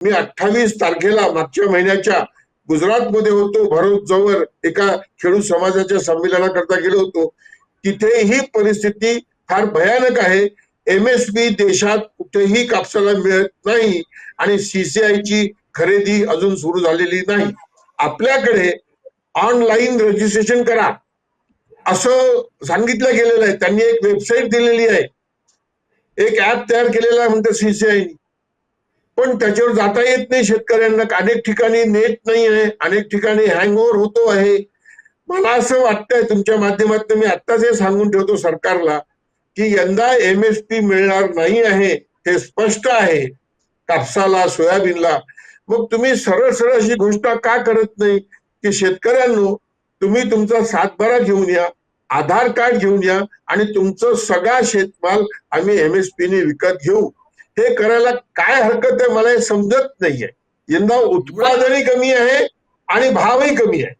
मी अठ्ठावीस तारखेला मागच्या महिन्याच्या गुजरातमध्ये होतो भरूच जवळ एका खेडू समाजाच्या संमेलनाकरता गेलो होतो. तिथेही परिस्थिती फार भयानक आहे. एम एस पी देशात कुठेही कापसाला मिळत नाही आणि सीसीआयची खरेदी अजून सुरू झालेली नाही. आपल्याकडे ऑनलाईन रजिस्ट्रेशन करा. असं सांगितलं गेलेलं आहे. त्यांनी एक वेबसाईट दिलेली आहे. एक ऍप तयार केलेला आहे म्हणतात सीसीआय पण त्याच्यावर जाता येत नाही शेतकऱ्यांना. अनेक ठिकाणी नेट नाही आहे. अनेक ठिकाणी हँगओव्हर होतो आहे. मला असं वाटतंय तुमच्या माध्यमातून मी आत्ताच हे सांगून ठेवतो सरकारला की यंदा एम एस पी मिळणार नाही आहे हे स्पष्ट आहे. कापसाला सोयाबीनला. मग तुम्ही सरळ सरळ अशी गोष्ट का करत नाही? की शेतकऱ्यांनो तुम्ही तुमचा सातबारा घेऊन या आधार कार्ड घेऊन या आणि तुमचं सगळा शेतमाल आम्ही एमएसपी ने विकत घेऊ. हे करायला काय हरकत आहे मला हे समजत नाहीये. यंदा उत्पादनही कमी आहे आणि भावही कमी आहे.